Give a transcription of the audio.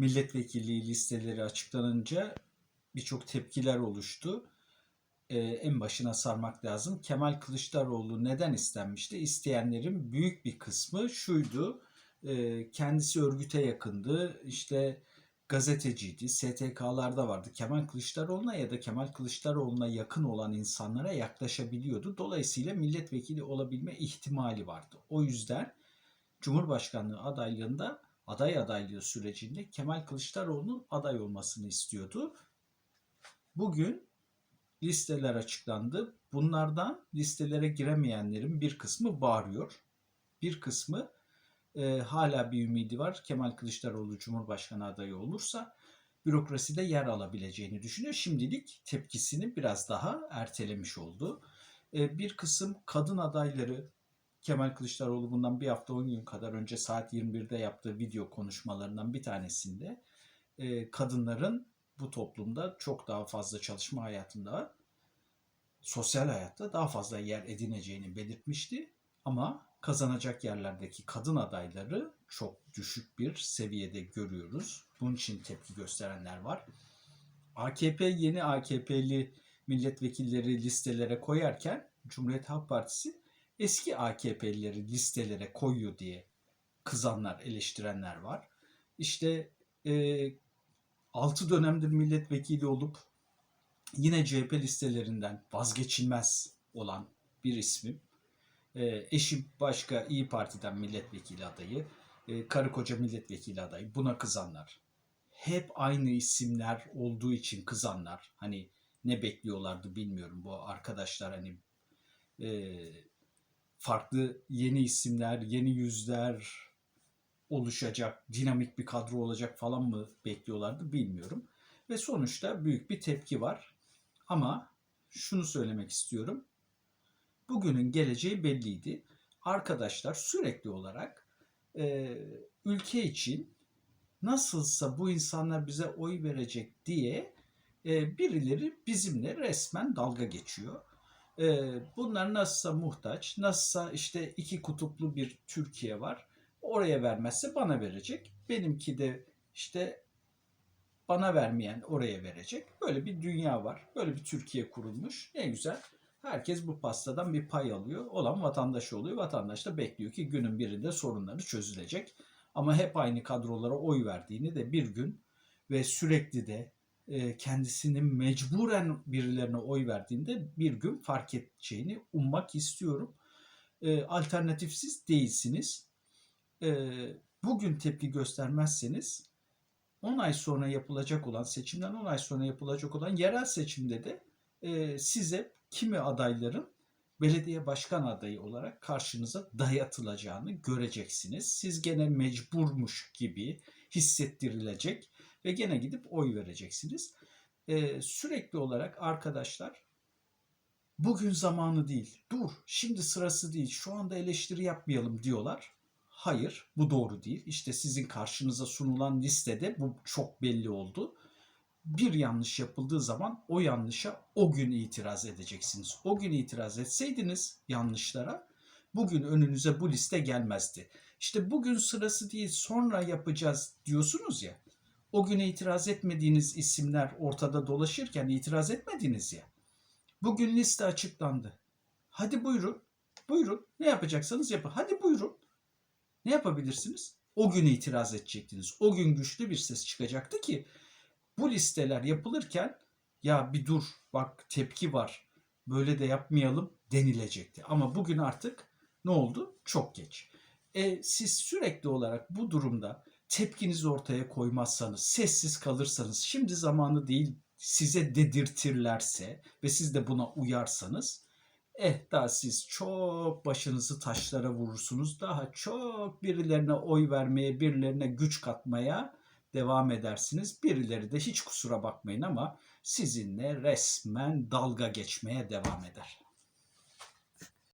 milletvekilliği listeleri açıklanınca birçok tepkiler oluştu. Ee, en başına sarmak lazım. Kemal Kılıçdaroğlu neden istenmişti? İsteyenlerin büyük bir kısmı şuydu. e, kendisi örgüte yakındı. İşte gazeteciydi. STK'larda vardı. Kemal Kılıçdaroğlu'na ya da Kemal Kılıçdaroğlu'na yakın olan insanlara yaklaşabiliyordu. Dolayısıyla milletvekili olabilme ihtimali vardı. O yüzden Cumhurbaşkanlığı adaylığında aday adaylığı sürecinde Kemal Kılıçdaroğlu'nun aday olmasını istiyordu. Bugün listeler açıklandı. Bunlardan listelere giremeyenlerin bir kısmı bağırıyor. Bir kısmı e, hala bir ümidi var. Kemal Kılıçdaroğlu Cumhurbaşkanı adayı olursa bürokraside yer alabileceğini düşünüyor. Şimdilik tepkisini biraz daha ertelemiş oldu. E, bir kısım kadın adayları Kemal Kılıçdaroğlu bundan bir hafta 10 gün kadar önce saat 21'de yaptığı video konuşmalarından bir tanesinde e, kadınların bu toplumda çok daha fazla çalışma hayatında, sosyal hayatta daha fazla yer edineceğini belirtmişti. Ama kazanacak yerlerdeki kadın adayları çok düşük bir seviyede görüyoruz. Bunun için tepki gösterenler var. AKP yeni AKP'li milletvekilleri listelere koyarken Cumhuriyet Halk Partisi eski AKP'lileri listelere koyuyor diye kızanlar, eleştirenler var. İşte e, 6 dönemdir milletvekili olup yine CHP listelerinden vazgeçilmez olan bir ismim. E, eşim başka İyi Parti'den milletvekili adayı, e, karı koca milletvekili adayı. Buna kızanlar. Hep aynı isimler olduğu için kızanlar. Hani ne bekliyorlardı bilmiyorum. Bu arkadaşlar hani e, farklı yeni isimler, yeni yüzler oluşacak, dinamik bir kadro olacak falan mı bekliyorlardı bilmiyorum. Ve sonuçta büyük bir tepki var. Ama şunu söylemek istiyorum. Bugünün geleceği belliydi. Arkadaşlar sürekli olarak e, ülke için nasılsa bu insanlar bize oy verecek diye e, birileri bizimle resmen dalga geçiyor. E, bunlar nasılsa muhtaç, nasılsa işte iki kutuplu bir Türkiye var. Oraya vermezse bana verecek. Benimki de işte bana vermeyen oraya verecek. Böyle bir dünya var. Böyle bir Türkiye kurulmuş. Ne güzel. Herkes bu pastadan bir pay alıyor. Olan vatandaş oluyor. Vatandaş da bekliyor ki günün birinde sorunları çözülecek. Ama hep aynı kadrolara oy verdiğini de bir gün ve sürekli de e, kendisinin mecburen birilerine oy verdiğinde bir gün fark edeceğini ummak istiyorum. E, alternatifsiz değilsiniz. E, bugün tepki göstermezseniz 10 ay sonra yapılacak olan seçimden 10 ay sonra yapılacak olan yerel seçimde de size kimi adayların belediye başkan adayı olarak karşınıza dayatılacağını göreceksiniz. Siz gene mecburmuş gibi hissettirilecek ve gene gidip oy vereceksiniz. Ee, sürekli olarak arkadaşlar bugün zamanı değil, dur şimdi sırası değil, şu anda eleştiri yapmayalım diyorlar. Hayır, bu doğru değil. İşte sizin karşınıza sunulan listede bu çok belli oldu. Bir yanlış yapıldığı zaman o yanlışa o gün itiraz edeceksiniz. O gün itiraz etseydiniz yanlışlara bugün önünüze bu liste gelmezdi. İşte bugün sırası değil sonra yapacağız diyorsunuz ya. O güne itiraz etmediğiniz isimler ortada dolaşırken itiraz etmediniz ya. Bugün liste açıklandı. Hadi buyurun. Buyurun. Ne yapacaksanız yapın. Hadi buyurun. Ne yapabilirsiniz? O gün itiraz edecektiniz. O gün güçlü bir ses çıkacaktı ki bu listeler yapılırken ya bir dur bak tepki var böyle de yapmayalım denilecekti. Ama bugün artık ne oldu? Çok geç. E, siz sürekli olarak bu durumda tepkinizi ortaya koymazsanız, sessiz kalırsanız, şimdi zamanı değil size dedirtirlerse ve siz de buna uyarsanız eh daha siz çok başınızı taşlara vurursunuz. Daha çok birilerine oy vermeye, birilerine güç katmaya devam edersiniz. Birileri de hiç kusura bakmayın ama sizinle resmen dalga geçmeye devam eder.